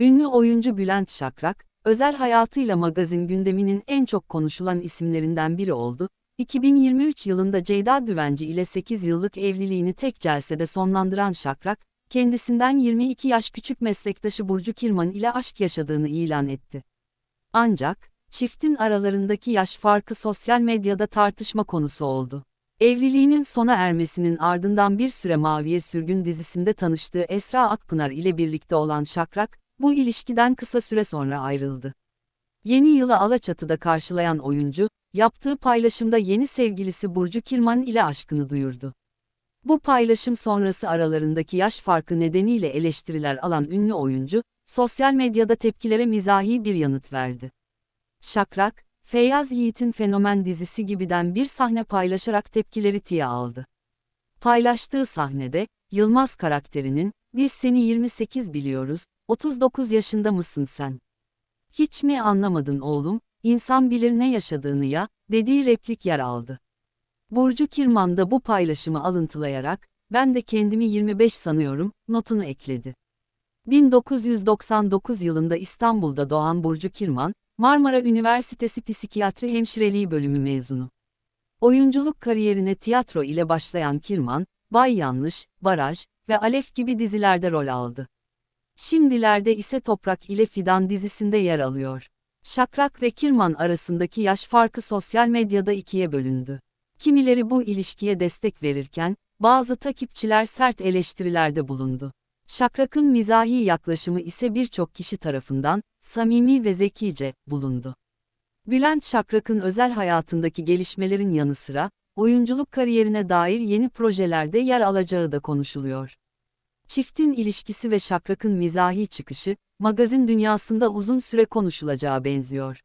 Ünlü oyuncu Bülent Şakrak, özel hayatıyla magazin gündeminin en çok konuşulan isimlerinden biri oldu. 2023 yılında Ceyda Düvenci ile 8 yıllık evliliğini tek celsede sonlandıran Şakrak, kendisinden 22 yaş küçük meslektaşı Burcu Kirman ile aşk yaşadığını ilan etti. Ancak, çiftin aralarındaki yaş farkı sosyal medyada tartışma konusu oldu. Evliliğinin sona ermesinin ardından bir süre Maviye Sürgün dizisinde tanıştığı Esra Akpınar ile birlikte olan Şakrak, bu ilişkiden kısa süre sonra ayrıldı. Yeni yılı Alaçatı'da karşılayan oyuncu, yaptığı paylaşımda yeni sevgilisi Burcu Kirman ile aşkını duyurdu. Bu paylaşım sonrası aralarındaki yaş farkı nedeniyle eleştiriler alan ünlü oyuncu, sosyal medyada tepkilere mizahi bir yanıt verdi. Şakrak, Feyyaz Yiğit'in Fenomen dizisi gibiden bir sahne paylaşarak tepkileri tiye aldı. Paylaştığı sahnede, Yılmaz karakterinin, biz seni 28 biliyoruz, 39 yaşında mısın sen? Hiç mi anlamadın oğlum, insan bilir ne yaşadığını ya, dediği replik yer aldı. Burcu Kirman da bu paylaşımı alıntılayarak, ben de kendimi 25 sanıyorum, notunu ekledi. 1999 yılında İstanbul'da doğan Burcu Kirman, Marmara Üniversitesi Psikiyatri Hemşireliği bölümü mezunu. Oyunculuk kariyerine tiyatro ile başlayan Kirman, Bay Yanlış, Baraj ve Alef gibi dizilerde rol aldı. Şimdilerde ise Toprak ile Fidan dizisinde yer alıyor. Şakrak ve Kirman arasındaki yaş farkı sosyal medyada ikiye bölündü. Kimileri bu ilişkiye destek verirken, bazı takipçiler sert eleştirilerde bulundu. Şakrak'ın mizahi yaklaşımı ise birçok kişi tarafından, samimi ve zekice, bulundu. Bülent Şakrak'ın özel hayatındaki gelişmelerin yanı sıra, oyunculuk kariyerine dair yeni projelerde yer alacağı da konuşuluyor. Çiftin ilişkisi ve Şakrak'ın mizahi çıkışı, magazin dünyasında uzun süre konuşulacağı benziyor.